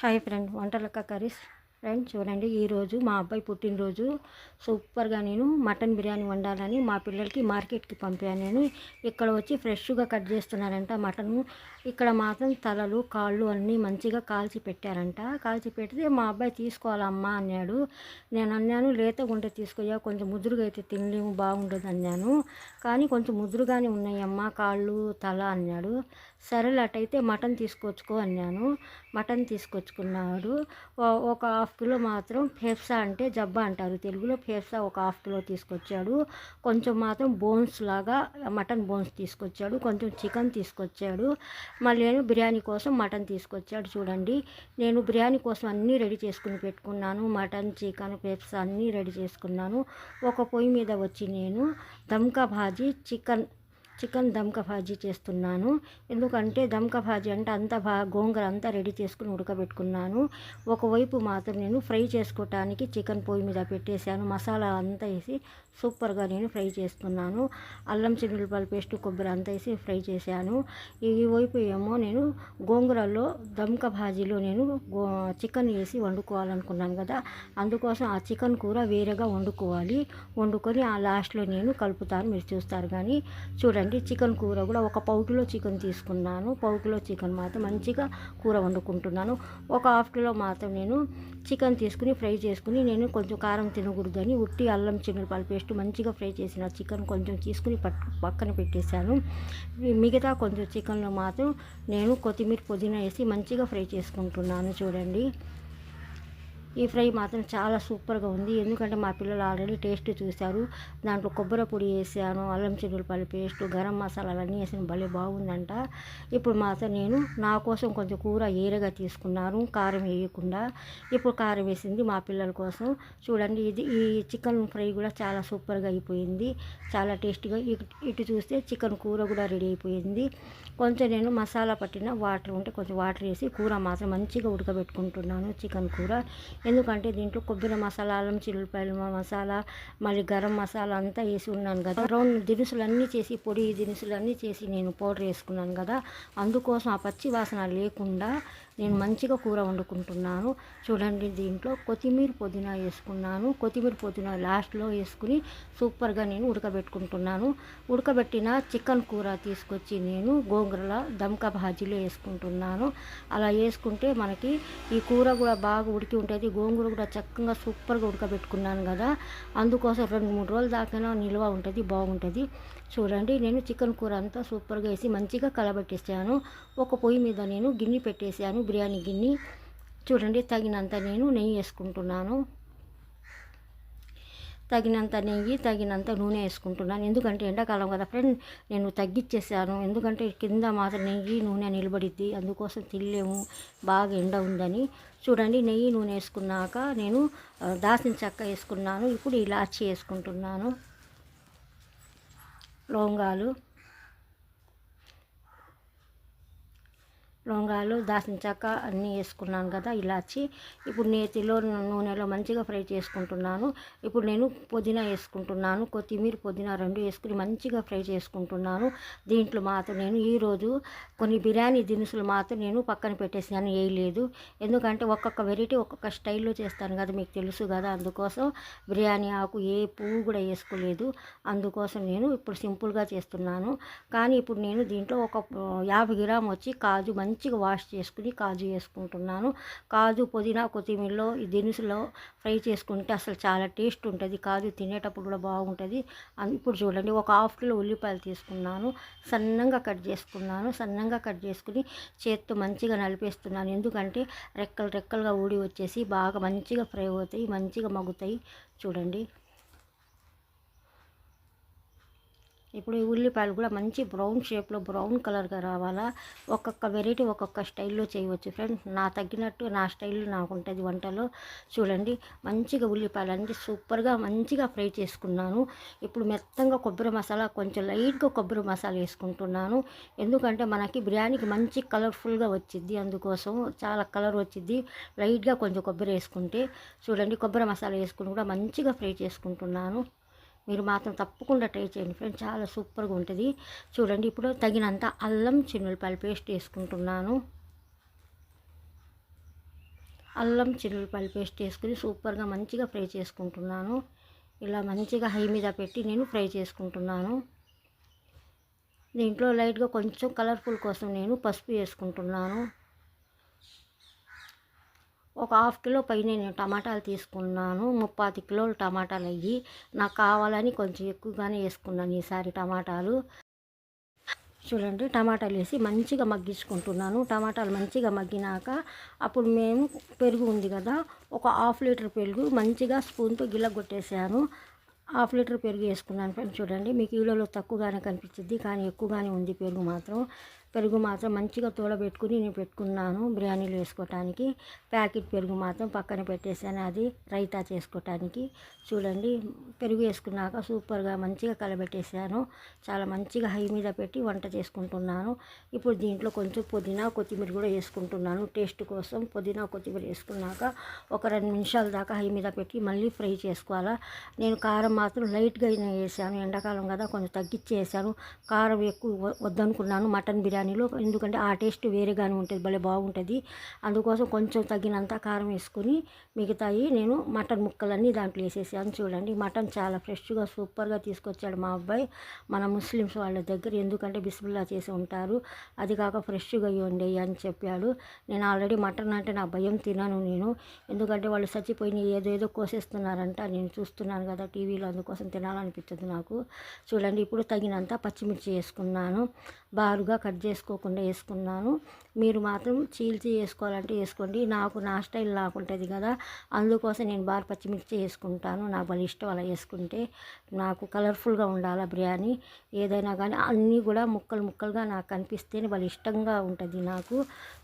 Hi friend Vantalakka curries. Friend చూడండి ఈరోజు మా అబ్బాయి పుట్టినరోజు. సూపర్గా నేను మటన్ బిర్యానీ వండాలని మా పిల్లలకి మార్కెట్కి పంపాను నేను. ఇక్కడ వచ్చి ఫ్రెష్గా కట్ చేస్తున్నారంట మటను. ఇక్కడ మాత్రం తలలు కాళ్ళు అన్నీ మంచిగా కాల్చి పెట్టారంట. కాల్చి పెడితే మా అబ్బాయి తీసుకోవాలమ్మా అన్నాడు. నేను అన్నాను లేతగా ఉంటే తీసుకోయా కొంచెం ముదురుగా అయితే తినలేము బాగుండదు అన్నాను. కానీ కొంచెం ముదురుగానే ఉన్నాయమ్మా కాళ్ళు తల అన్నాడు. సరేలే అటైతే మటన్ తీసుకొచ్చుకో అన్నాను. మటన్ తీసుకొచ్చుకున్నాడు. ఒక హాఫ్ కిలో మాత్రం ఫేఫ్సా అంటే జబ్బా అంటారు. తెలుగులో ఫేఫ్సా ఒక హాఫ్ కిలో తీసుకొచ్చాడు. కొంచెం మాత్రం బోన్స్ లాగా మటన్ బోన్స్ తీసుకొచ్చాడు. కొంచెం చికెన్ తీసుకొచ్చాడు. మళ్ళీ నేను బిర్యానీ కోసం మటన్ తీసుకొచ్చాడు. చూడండి. నేను బిర్యానీ కోసం అన్నీ రెడీ చేసుకుని పెట్టుకున్నాను. మటన్ చికెన్ ఫేఫ్సా అన్నీ రెడీ చేసుకున్నాను. ఒక పొయ్యి మీద వచ్చి నేను దమ్కా భాజీ చికెన్ చికెన్ దమ్కా భాజీ చేస్తున్నాను. ఎందుకంటే దమ్కా భాజీ అంటే అంత బా గోంగూర అంతా రెడీ చేసుకుని ఉడకబెట్టుకున్నాను. ఒకవైపు మాత్రం నేను ఫ్రై చేసుకోవటానికి చికెన్ పొయ్యి మీద పెట్టేశాను. మసాలా అంతా వేసి సూపర్గా నేను ఫ్రై చేస్తున్నాను. అల్లం చిన్నులపాయల పేస్ట్ కొబ్బరి అంతా వేసి ఫ్రై చేశాను. ఈ వైపు ఏమో నేను గోంగూరలో దమ్క భాజీలో నేను గో చికెన్ వేసి వండుకోవాలనుకున్నాను కదా. అందుకోసం ఆ చికెన్ కూర వేరేగా వండుకోవాలి. వండుకొని ఆ లాస్ట్లో నేను కలుపుతాను. మీరు చూస్తారు కానీ చూడండి చికెన్ కూర కూడా ఒక పౌకిలో చికెన్ తీసుకున్నాను. పౌకిలో చికెన్ మాత్రం మంచిగా కూర వండుకుంటున్నాను. ఒక హాఫ్ కిలో మాత్రం నేను చికెన్ తీసుకుని ఫ్రై చేసుకుని నేను కొంచెం కారం తినకూడదని ఉట్టి అల్లం చిన్నపాల పేస్ట్ మంచిగా ఫ్రై చేసిన చికెన్ కొంచెం తీసుకుని పక్కన పెట్టేశాను. మిగతా కొంచెం చికెన్లో మాత్రం నేను కొత్తిమీర పుదీనా వేసి మంచిగా ఫ్రై చేసుకుంటున్నాను చూడండి. ఈ ఫ్రై మాత్రం చాలా సూపర్గా ఉంది. ఎందుకంటే మా పిల్లలు ఆల్రెడీ టేస్ట్ చూశారు. దాంట్లో కొబ్బరి పొడి వేసాను అల్లం చెల్లుపల్లి పేస్ట్ గరం మసాలా అవన్నీ వేసిన. భలే బాగుందంట. ఇప్పుడు మాత్రం నేను నా కోసం కొంచెం కూర ఏరగా తీసుకున్నాను. కారం వేయకుండా. ఇప్పుడు కారం వేసింది మా పిల్లల కోసం. చూడండి ఇది ఈ చికెన్ ఫ్రై కూడా చాలా సూపర్గా అయిపోయింది. చాలా టేస్టీగా ఇటు ఇటు చూస్తే చికెన్ కూర కూడా రెడీ అయిపోయింది. కొంచెం నేను మసాలా పట్టిన వాటర్ ఉంటే కొంచెం వాటర్ వేసి కూర మాత్రం మంచిగా ఉడకబెట్టుకుంటున్నాను. చికెన్ కూర ఎందుకంటే దీంట్లో కొబ్బరి మసాలా అల్లం చిల్లిపాయలు మసాలా మళ్ళీ గరం మసాలా అంతా వేసి ఉన్నాను కదా. రౌండ్ దినుసులు అన్నీ చేసి పొడి దినుసులు అన్నీ చేసి నేను పౌడర్ వేసుకున్నాను కదా. అందుకోసం ఆ పచ్చి వాసన లేకుండా నేను మంచిగా కూర వండుకుంటున్నాను. చూడండి దీంట్లో కొత్తిమీర పుదీనా వేసుకున్నాను. కొత్తిమీర పుదీనా లాస్ట్లో వేసుకుని సూపర్గా నేను ఉడకబెట్టుకుంటున్నాను. ఉడకబెట్టిన చికెన్ కూర తీసుకొచ్చి నేను గోంగూరల దమ్కా భాజీలో వేసుకుంటున్నాను. అలా వేసుకుంటే మనకి ఈ కూర కూడా బాగా ఉడికి ఉంటుంది. గోంగూర కూడా చక్కగా సూపర్గా ఉడకబెట్టుకున్నాను కదా. అందుకోసం రెండు మూడు రోజుల దాకా నిల్వ ఉంటుంది బాగుంటుంది. చూడండి నేను చికెన్ కూర అంతా సూపర్గా వేసి మంచిగా కలబెట్టేసాను. ఒక పొయ్యి మీద నేను గిన్నె పెట్టేసాను బిర్యానీ గిన్నె. చూడండి తగినంత నేను నెయ్యి వేసుకుంటున్నాను. తగినంత నెయ్యి తగినంత నూనె వేసుకుంటున్నాను. ఎందుకంటే ఎండాకాలం కదా ఫ్రెండ్ నేను తగ్గించేసాను ఎందుకంటే కింద మాత్రం నెయ్యి నూనె నిలబడిద్ది. అందుకోసం తినలేము. బాగా ఎండ ఉందని. చూడండి నెయ్యి నూనె వేసుకున్నాక నేను దాసిన చెక్క వేసుకున్నాను. ఇప్పుడు ఇలాచి వేసుకుంటున్నాను. లవంగాలు. లవంగాలు దాచిన చెక్క అన్నీ వేసుకున్నాను కదా ఇలాచి. ఇప్పుడు నేతిలో నూనెలో మంచిగా ఫ్రై చేసుకుంటున్నాను. ఇప్పుడు నేను పుదీనా వేసుకుంటున్నాను. కొత్తిమీర పుదీనా రెండు వేసుకుని మంచిగా ఫ్రై చేసుకుంటున్నాను. దీంట్లో మాత్రం నేను ఈరోజు కొన్ని బిర్యానీ దినుసులు మాత్రం నేను పక్కన పెట్టేసాను వేయలేదు. ఎందుకంటే ఒక్కొక్క వెరైటీ ఒక్కొక్క స్టైల్లో చేస్తాను కదా మీకు తెలుసు కదా. అందుకోసం బిర్యానీ ఆకు ఏ పువ్వు కూడా వేసుకోలేదు. అందుకోసం నేను ఇప్పుడు సింపుల్గా చేస్తున్నాను. కానీ ఇప్పుడు నేను దీంట్లో ఒక యాభై గ్రామ్ వచ్చి కాజు మంచి మంచిగా వాష్ చేసుకుని కాజు వేసుకుంటున్నాను కాజు పుదీనా కొత్తిమీరలో ఈ దినుసులో ఫ్రై చేసుకుంటే అసలు చాలా టేస్ట్ ఉంటుంది. కాజు తినేటప్పుడు కూడా బాగుంటుంది. ఇప్పుడు చూడండి ఒక హాఫ్ కిలో ఉల్లిపాయలు తీసుకున్నాను. సన్నంగా కట్ చేసుకున్నాను. సన్నంగా కట్ చేసుకుని చేత్తో మంచిగా నలిపేస్తున్నాను. ఎందుకంటే రెక్కలు రెక్కలుగా ఊడి వచ్చేసి బాగా మంచిగా ఫ్రై అవుతాయి మంచిగా మగ్గుతాయి. చూడండి. ఇప్పుడు ఈ ఉల్లిపాయలు కూడా మంచి బ్రౌన్ షేప్లో బ్రౌన్ కలర్గా రావాలా? ఒక్కొక్క వెరైటీ ఒక్కొక్క స్టైల్లో చేయవచ్చు. ఫ్రెండ్స్ నా తగ్గినట్టు నా స్టైల్లో నాకు ఉంటుంది వంటలో. చూడండి మంచిగా ఉల్లిపాయలు అన్ని సూపర్గా మంచిగా ఫ్రై చేసుకున్నాను. ఇప్పుడు మెత్తంగా కొబ్బరి మసాలా కొంచెం లైట్గా కొబ్బరి మసాలా వేసుకుంటున్నాను. ఎందుకంటే మనకి బిర్యానీకి మంచి కలర్ఫుల్గా వచ్చింది అందుకోసం చాలా కలర్ వచ్చింది లైట్గా కొంచెం కొబ్బరి వేసుకుంటే చూడండి కొబ్బరి మసాలా వేసుకుని కూడా మంచిగా ఫ్రై చేసుకుంటున్నాను. మీరు మాత్రం తప్పకుండా ట్రై చేయండి ఫ్రెండ్స్ చాలా సూపర్గా ఉంటుంది. చూడండి ఇప్పుడు తగినంత అల్లం చిన్నులపాయల పేస్ట్ వేసుకుంటున్నాను. అల్లం చిల్లుపల్లి పేస్ట్ వేసుకుని సూపర్గా మంచిగా ఫ్రై చేసుకుంటున్నాను. ఇలా మంచిగా హై మీద పెట్టి నేను ఫ్రై చేసుకుంటున్నాను. దీంట్లో లైట్గా కొంచెం కలర్ఫుల్ కోసం నేను పసుపు వేసుకుంటున్నాను. ఒక హాఫ్ కిలో పైన నేను టమాటాలు తీసుకున్నాను. ముప్పాది కిలోలు టమాటాలు అయ్యి నాకు కావాలని కొంచెం ఎక్కువగానే వేసుకున్నాను ఈసారి టమాటాలు. చూడండి టమాటాలు వేసి మంచిగా మగ్గించుకుంటున్నాను. టమాటాలు మంచిగా మగ్గినాక అప్పుడు మేము పెరుగు ఉంది కదా ఒక హాఫ్ లీటర్ పెరుగు మంచిగా స్పూన్తో గిల్లగొట్టేసాను హాఫ్ లీటర్ పెరుగు వేసుకున్నాను ఫ్రెండ్స్ చూడండి. మీకు వీడియోలో తక్కువగానే కనిపించింది కానీ ఎక్కువగానే ఉంది పెరుగు మాత్రం. పెరుగు మాత్రం మంచిగా తోడబెట్టుకుని నేను పెట్టుకున్నాను బిర్యానీలు వేసుకోవటానికి. ప్యాకెట్ పెరుగు మాత్రం పక్కన పెట్టేసాను అది రైతా చేసుకోవటానికి. చూడండి పెరుగు వేసుకున్నాక సూపర్గా మంచిగా కలబెట్టేసాను చాలా మంచిగా హై మీద పెట్టి వంట చేసుకుంటున్నాను. ఇప్పుడు దీంట్లో కొంచెం పుదీనా కొత్తిమీర కూడా వేసుకుంటున్నాను. టేస్ట్ కోసం పుదీనా కొత్తిమీర వేసుకున్నాక ఒక రెండు నిమిషాల దాకా హై మీద పెట్టి మళ్ళీ ఫ్రై చేసుకోవాలా. నేను కారం మాత్రం లైట్గా వేసాను. ఎండాకాలం కదా కొంచెం తగ్గించి వేసాను. కారం ఎక్కువ వద్దనుకున్నాను. మటన్ బిర్యానీ బిర్యానీలో ఎందుకంటే ఆ టేస్ట్ వేరేగానే ఉంటుంది భలే బాగుంటుంది. అందుకోసం కొంచెం తగినంత కారం వేసుకొని మిగతాయి నేను మటన్ ముక్కలన్నీ దాంట్లో వేసేసాను. చూడండి మటన్ చాలా ఫ్రెష్గా సూపర్గా తీసుకొచ్చాడు మా అబ్బాయి మన ముస్లిమ్స్ వాళ్ళ దగ్గర ఎందుకంటే బిస్మిల్లా చేసి ఉంటారు. అది కాక ఫ్రెష్గా ఇవ్వండి అని చెప్పాడు. నేను ఆల్రెడీ మటన్ అంటే నా భయం తినను నేను. ఎందుకంటే వాళ్ళు చచ్చిపోయిన ఏదో ఏదో కోసేస్తున్నారంట నేను చూస్తున్నాను కదా టీవీలో అందుకోసం తినాలనిపించదు నాకు. చూడండి ఇప్పుడు తగినంత పచ్చిమిర్చి వేసుకున్నాను. బారుగా కట్ చేసుకోకుండా వేసుకున్నాను. మీరు మాత్రం చీల్చి వేసుకోవాలంటే వేసుకోండి. నాకు నా స్టైల్ నాకు ఉంటుంది కదా. అందుకోసం నేను బాగా పచ్చిమిర్చి వేసుకుంటాను. నాకు వాళ్ళ ఇష్టం అలా వేసుకుంటే. నాకు కలర్ఫుల్గా ఉండాలి బిర్యానీ. ఏదైనా కానీ అన్నీ కూడా ముక్కలు ముక్కలుగా నాకు కనిపిస్తేనే వాళ్ళు ఇష్టంగా ఉంటుంది నాకు.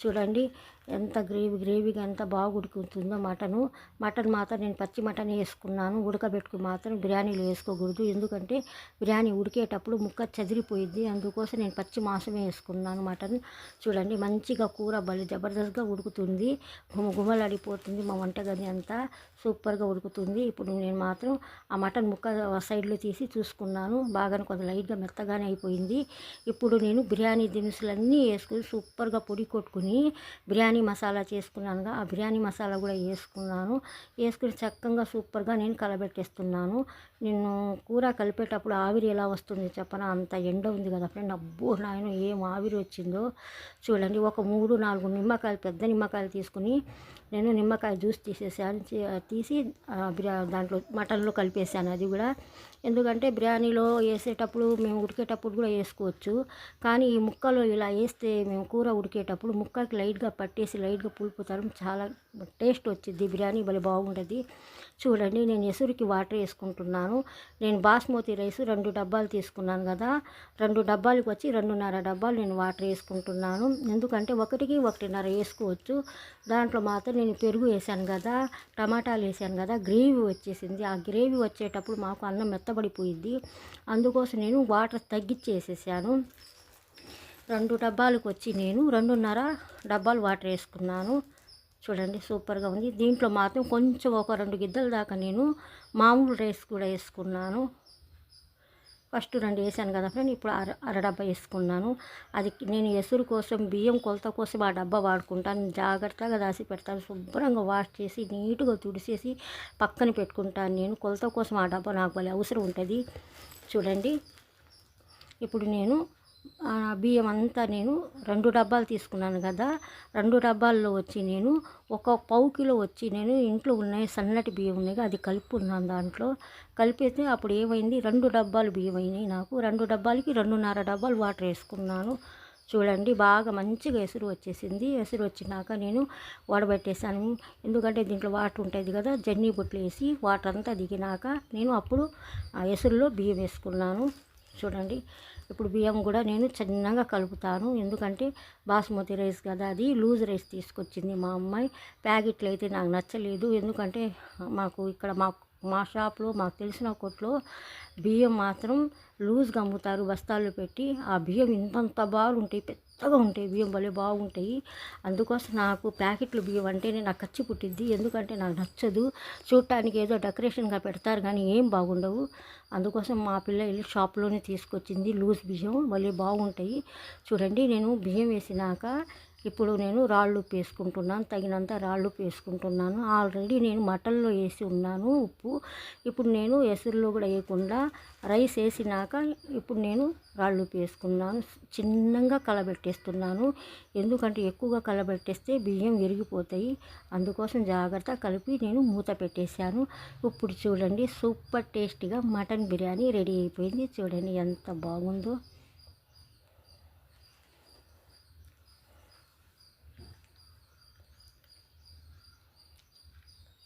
చూడండి. ఎంత గ్రేవీ గ్రేవీగా ఎంత బాగా ఉడుకుతుందో మటను. మటన్ మాత్రం నేను పచ్చి మటన్ వేసుకున్నాను. ఉడకబెట్టుకుని మాత్రం బిర్యానీలో వేసుకోకూడదు. ఎందుకంటే బిర్యానీ ఉడికేటప్పుడు ముక్క చెదిరిపోయింది అందుకోసం నేను పచ్చి మాంసం వేసుకున్నాను మటన్. చూడండి మంచిగా కూర బలి జబర్దస్త్గా ఉడుకుతుంది. గుమ గుమలాడిపోతుంది మా వంటగది అంతా. సూపర్గా ఉడుకుతుంది. ఇప్పుడు నేను మాత్రం ఆ మటన్ ముక్క సైడ్లో తీసి చూసుకున్నాను. బాగానే కొంత లైట్గా మెత్తగానే అయిపోయింది. ఇప్పుడు నేను బిర్యానీ దినుసులన్నీ వేసుకుని సూపర్గా పొడి కొట్టుకుని బిర్యానీ మసాలా చేసుకున్నానుగా ఆ బిర్యానీ మసాలా కూడా వేసుకున్నాను. వేసుకుని చక్కగా సూపర్గా నేను కలబెట్టేస్తున్నాను. నేను కూర కలిపేటప్పుడు ఆవిరి ఎలా వస్తుంది చెప్పనా? అంత ఎండ ఉంది కదా ఫ్రెండ్. అబ్బో నాయన ఏం ఆవిరి వచ్చిందో చూడండి. ఒక మూడు నాలుగు నిమ్మకాయలు పెద్ద నిమ్మకాయలు తీసుకుని నేను నిమ్మకాయ జ్యూస్ తీసేసాను. తీసి బిర్యా దాంట్లో మటన్లో కలిపేసాను అది కూడా. ఎందుకంటే బిర్యానీలో వేసేటప్పుడు మేము ఉడికేటప్పుడు కూడా వేసుకోవచ్చు. కానీ ఈ ముక్కలు ఇలా వేస్తే మేము కూర ఉడికేటప్పుడు ముక్కకి లైట్గా పట్టేసి లైట్గా పులుపుతారు. చాలా టేస్ట్ వచ్చింది బిర్యానీ భలే బాగుంటుంది. చూడండి నేను ఎసురుకి వాటర్ వేసుకుంటున్నాను. నేను బాస్మతి రైస్ రెండు డబ్బాలు తీసుకున్నాను కదా. రెండు డబ్బాలకు వచ్చి రెండున్నర డబ్బాలు నేను వాటర్ వేసుకుంటున్నాను. ఎందుకంటే ఒకటికి ఒకటిన్నర వేసుకోవచ్చు. దాంట్లో మాత్రం నేను పెరుగు వేసాను కదా టమాటాలు వేసాను కదా గ్రేవీ వచ్చేసింది. ఆ గ్రేవీ వచ్చేటప్పుడు మాకు అన్నం మెత్తబడిపోయింది. అందుకోసం నేను వాటర్ తగ్గించేసేసాను. రెండు డబ్బాలకు వచ్చి నేను రెండున్నర డబ్బాలు వాటర్ వేసుకున్నాను. చూడండి సూపర్గా ఉంది. దీంట్లో మాత్రం కొంచెం ఒక రెండు గిద్దల దాకా నేను మామూలు రైస్ కూడా వేసుకున్నాను. ఫస్ట్ రెండు వేసాను కదా ఫ్రెండ్ ఇప్పుడు అర అర డబ్బా వేసుకున్నాను. అది నేను ఎసురు కోసం బియ్యం కొలత కోసం ఆ డబ్బా వాడుకుంటాను. జాగ్రత్తగా దాసి పెడతాను. శుభ్రంగా వాష్ చేసి నీట్గా తుడిసేసి పక్కన పెట్టుకుంటాను నేను. కొలత కోసం ఆ డబ్బా నాకు అవసరం ఉంటుంది. చూడండి. ఇప్పుడు నేను బియ్యం అంతా నేను రెండు డబ్బాలు తీసుకున్నాను కదా రెండు డబ్బాల్లో వచ్చి నేను ఒక పావు కిలో వచ్చి నేను ఇంట్లో ఉన్నాయి సన్నటి బియ్యం ఉన్నాయి అది కలుపుకున్నాను దాంట్లో. కలిపితే అప్పుడు ఏమైంది రెండు డబ్బాలు బియ్యం అయినాయి నాకు. రెండు డబ్బాలకి రెండున్నర డబ్బాలు వాటర్ వేసుకున్నాను. చూడండి బాగా మంచిగా ఎసురు వచ్చేసింది. ఎసురు వచ్చినాక నేను వడబెట్టేసాను ఎందుకంటే దీంట్లో వాటర్ ఉంటుంది కదా జర్నీ బొట్లు వేసి వాటర్ అంతా దిగినాక నేను అప్పుడు ఆ ఎసురులో బియ్యం వేసుకున్నాను. చూడండి ఇప్పుడు బియ్యం కూడా నేను చిన్నగా కలుపుతాను. ఎందుకంటే బాస్మతి రైస్ కదా అది. లూజ్ రైస్ తీసుకొచ్చింది మా అమ్మాయి. ప్యాకెట్లు అయితే నాకు నచ్చలేదు. ఎందుకంటే మాకు ఇక్కడ మాకు మా షాప్లో మాకు తెలిసిన కొట్లో బియ్యం మాత్రం లూజ్గా అమ్ముతారు. బస్తాల్లో పెట్టి ఆ బియ్యం ఇంతంత బాగుంటాయి పెద్దగా ఉంటాయి. బియ్యం భలే బాగుంటాయి. అందుకోసం నాకు ప్యాకెట్లు బియ్యం అంటేనే నాకు ఖర్చు పుట్టిద్ది. ఎందుకంటే నాకు నచ్చదు. చూడటానికి ఏదో డెకరేషన్గా పెడతారు కానీ ఏం బాగుండవు. అందుకోసం మా పిల్ల వెళ్ళి షాప్లోనే తీసుకొచ్చింది లూజ్ బియ్యం. భలే బాగుంటాయి. చూడండి నేను బియ్యం వేసినాక ఇప్పుడు నేను రాళ్ళు పేసుకుంటున్నాను వేసుకుంటున్నాను తగినంత రాళ్ళు వేసుకుంటున్నాను ఆల్రెడీ నేను మటన్లో వేసి ఉన్నాను ఉప్పు. ఇప్పుడు నేను ఎసురులో కూడా వేయకుండా రైస్ వేసినాక ఇప్పుడు నేను రాళ్ళు వేసుకున్నాను చిన్నగా కలబెట్టేస్తున్నాను. ఎందుకంటే ఎక్కువగా కలబెట్టేస్తే బియ్యం విరిగిపోతాయి. అందుకోసం జాగ్రత్త కలిపి నేను మూత పెట్టేశాను. ఇప్పుడు చూడండి సూపర్ టేస్టీగా మటన్ బిర్యానీ రెడీ అయిపోయింది. చూడండి ఎంత బాగుందో.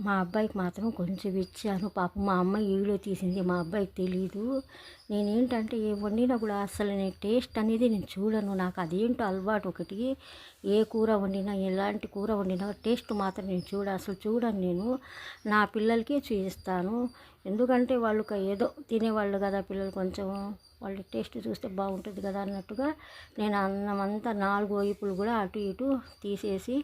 మా అబ్బాయికి మాత్రం కొంచెం ఇచ్చాను. పాపం మా అమ్మ ఈలో తీసింది మా అబ్బాయికి తెలీదు. నేనేంటంటే ఏ వండినా కూడా అసలు నేను టేస్ట్ అనేది నేను చూడను. నాకు అదేంటో అలవాటు ఒకటి. ఏ కూర వండినా ఎలాంటి కూర వండినా టేస్ట్ మాత్రం నేను చూడ అసలు చూడను నేను. నా పిల్లలకే చూపిస్తాను. ఎందుకంటే వాళ్ళు ఏదో తినేవాళ్ళు కదా పిల్లలు కొంచెం. వాళ్ళ టేస్ట్ చూస్తే బాగుంటుంది కదా అన్నట్టుగా నేను అన్నం అంతా నాలుగు వైపులు కూడా అటు ఇటు తీసేసి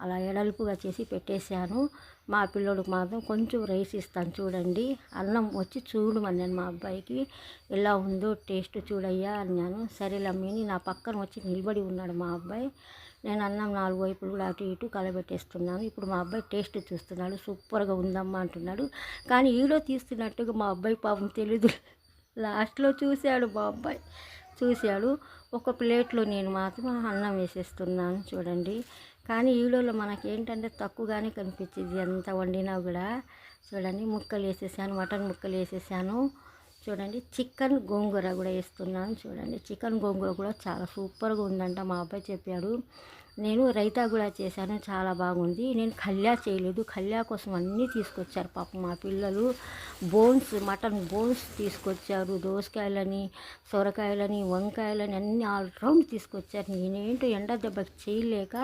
అలా ఎడల్పుగా చేసి పెట్టేశాను. మా పిల్లోడికి మాత్రం కొంచెం రైస్ ఇస్తాను చూడండి. అన్నం వచ్చి చూడమన్నాను మా అబ్బాయికి ఎలా ఉందో టేస్ట్ చూడయ్యా అన్నాను. సరేలే నా పక్కన వచ్చి నిలబడి ఉన్నాడు మా అబ్బాయి. నేను అన్నం నాలుగు వైపులు కూడా అటు ఇటు కలబెట్టేస్తున్నాను. ఇప్పుడు మా అబ్బాయి టేస్ట్ చూస్తున్నాడు సూపర్గా ఉందమ్మా అంటున్నాడు. కానీ ఈలో తీస్తున్నట్టుగా మా అబ్బాయి పాపం తెలీదు. లాస్ట్లో చూశాడు మా అబ్బాయి. చూశాడు. ఒక ప్లేట్లో నేను మాత్రం అన్నం వేసేస్తున్నాను చూడండి. కానీ హూడోలో మనకి ఏంటంటే తక్కువగానే కనిపించింది. ఎంత వండినా కూడా చూడండి ముక్కలు వేసేసాను మటన్ ముక్కలు వేసేసాను. చూడండి చికెన్ గోంగూర కూడా వేస్తున్నాను చూడండి. చికెన్ గోంగూర కూడా చాలా సూపర్గా ఉందంట మా అబ్బాయి చెప్పాడు. నేను రైతా కూడా చేశాను చాలా బాగుంది. నేను కళ్యా చేయలేదు. కళ్యా కోసం అన్నీ తీసుకొచ్చారు పాపం మా పిల్లలు. బోన్స్ మటన్ బోన్స్ తీసుకొచ్చారు దోసకాయలని సొరకాయలని వంకాయలని అన్నీ ఆల్ రౌండ్ తీసుకొచ్చారు. నేనేంటో ఎండ దెబ్బకి చేయలేక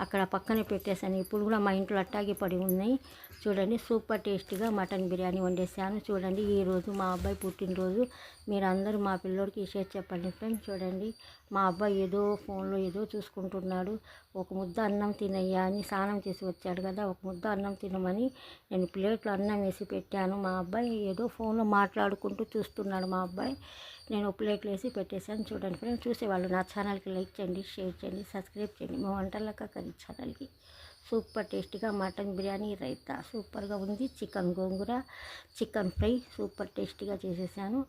అక్కడ పక్కనే పెట్టేశాను. ఇప్పుడు కూడా మా ఇంట్లో అట్టాగే పడి ఉన్నాయి. చూడండి సూపర్ టేస్టీగా మటన్ బిర్యానీ వండేసాను చూడండి ఈరోజు మా అబ్బాయి పుట్టినరోజు. మీరు అందరూ మా పిల్లోడికి షేర్ చెప్పండి ఫ్రెండ్స్. చూడండి మా అబ్బాయి ఏదో ఫోన్లో ఏదో చూసుకుంటున్నాడు. ఒక ముద్ద అన్నం తినయ్యా అని స్నానం చేసి వచ్చాడు కదా ఒక ముద్ద అన్నం తినమని నేను ప్లేట్లో అన్నం వేసి పెట్టాను. మా అబ్బాయి ఏదో ఫోన్లో మాట్లాడుకుంటూ చూస్తున్నాడు మా అబ్బాయి. నేను ప్లేట్లు వేసి పెట్టేశాను. చూడండి ఫ్రెండ్స్ చూసేవాళ్ళు నా ఛానల్కి లైక్ చేయండి షేర్ చేయండి సబ్స్క్రైబ్ చేయండి. మా వంటలక్క కర్రీ ఛానల్కి సూపర్ టేస్టీగా మటన్ బిర్యానీ రైతా సూపర్గా ఉంది. Chicken gongura chicken fry super టేస్టీగా చేసేసాను.